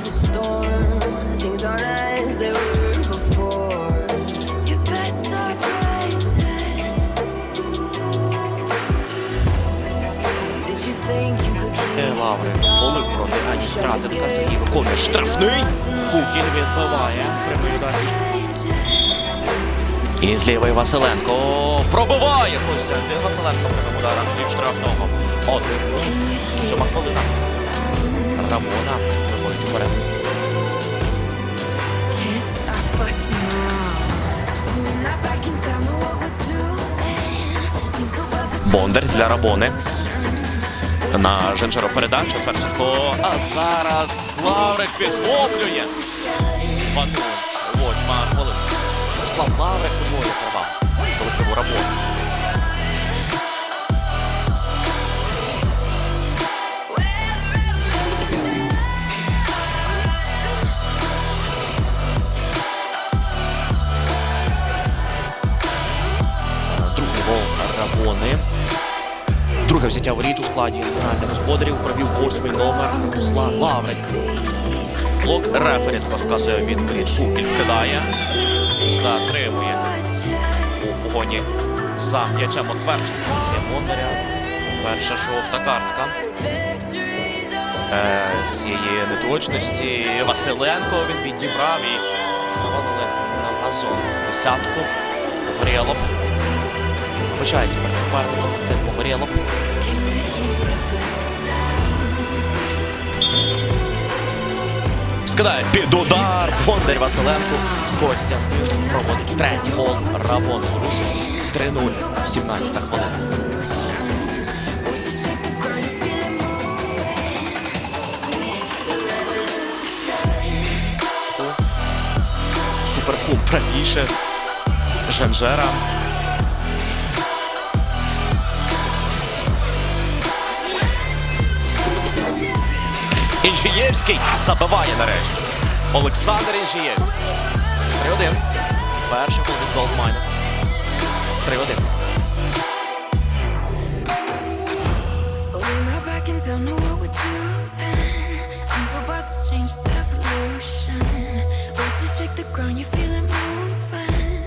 the storm. Things aren't as they were before. You best start rising. Did you think you could keep Лаврик us? Фолик проти Ані Стратенка. Сергій виконує штрафний. Кукіль відбиває. Прямий удар. І з лівої Василенко пробиває Костянтин Василенко прямим ударом зі штрафного. Один. Сьома хвилина. Рамона виходить вперед. Бондар для Рабони. На Женжеро передачу. Тверченко. А зараз Лаврик підхоплює. Вануч. Восьма хвилина. Руслан Лаврик подвоє права. Колективу Рабони. Друге взяття воріт у складі генеральних господарів провів восьмий номер Руслан Лаврик. Блок рефері також вказує від воріт. Кукіль вкидає. Затримує у погоні за м'ячем отвердження. Це Бондаря. Перша жовта картка. Е, цієї неточності Василенко він відібрав і завалили на газон десятку. Погорєлов. Почається перед суперником. Це Погорєлов. Скидає під удар. Бондар Василенко. Костянтин проводить третій гол. Рабон, друзі. 3-0. 17 хвилина. Суперкуб правіше. Жанжера. Інжиєвський забиває нарешті. Олександр Інжиєвський. 3-1. Перший гол від Голдмайна. 3-1. We're not backing down to what we're doing. Things are about to change, it's evolution. About to shake the ground, you feel it moving.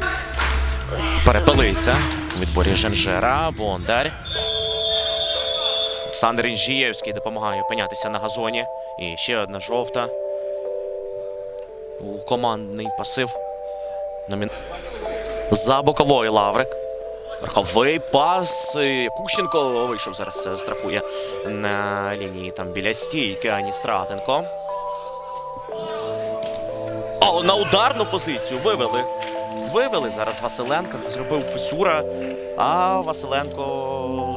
We're Перепилиться. У відборі Женжера. Бондар. Олександр Інжієвський допомагає опинятися на газоні. І ще одна жовта. У командний пасив. Номін... За боковою Лаврик. Верховий пас. Кущенко вийшов зараз е, страхує на лінії там біля стійки Ані Стратенко. А на ударну позицію вивели. Вивели зараз Василенка. Це зробив Фесура. А Василенко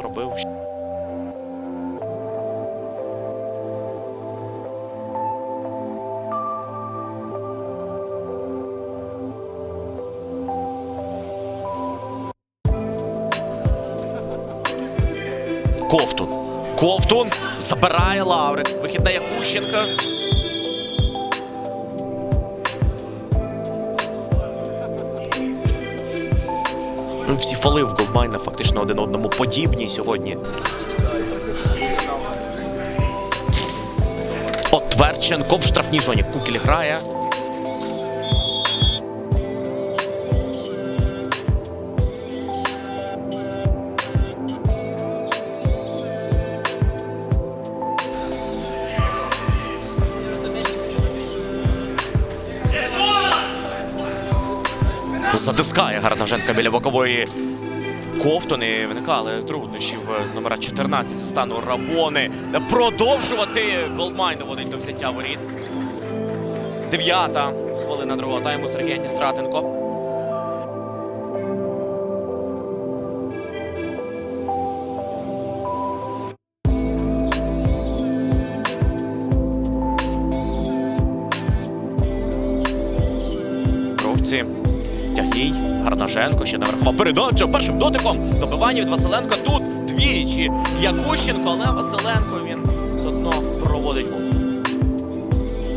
Ковтун. Ковтун забирає Лаврик. Вихід на Якущенка. Ну, Всі фоли в Голдмайна фактично один одному подібні сьогодні. От Тверченко в штрафній зоні. Кукіль грає. Затискає Гарнаженка біля бокової ковтуни. Виникали труднощі в номера 14 зі стану Рабони. Продовжувати Голдмайн доводить до взяття воріт. Дев'ята хвилина другого тайму Сергій Ністратенко. Бровці. Тягній, Гарнаженко, ще наверхова передача першим дотиком. Добивання від Василенка тут двічі. Якущенко, але Василенко він все одно проводить гол.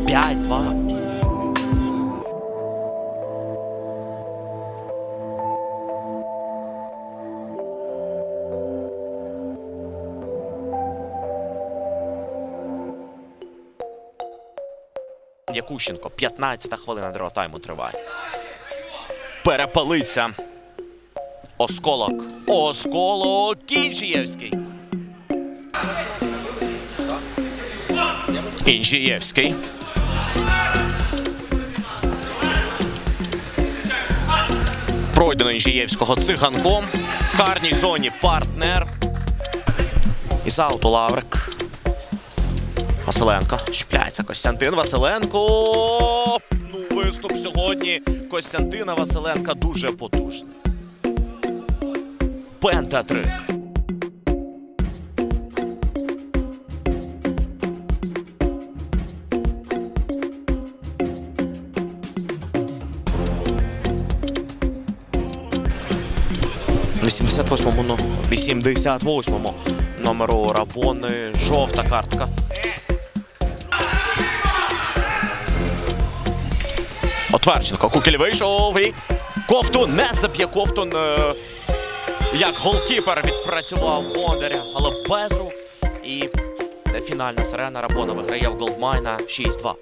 5-2. Якущенко. 15 хвилина другого тайму триває. Перепалиться. Осколок. Осколок Кінжієвський. Кінжієвський. Пройдено Інжієвського циганком. В карній зоні партнер. Із ауту Лаврик. Василенко. Чіпляється Костянтин Василенко. Виступ сьогодні Костянтина Василенка дуже потужний. Пентатрик. В 88-му, ну, 88-му номеру Рабони. Жовта картка. Отверченко. Кукель вийшов і Ковтун не заб'є Ковтун. не Як голкіпер відпрацював Бондаря, але без рук. І фінальна сирена Рабона виграє в Голдмайна 6-2.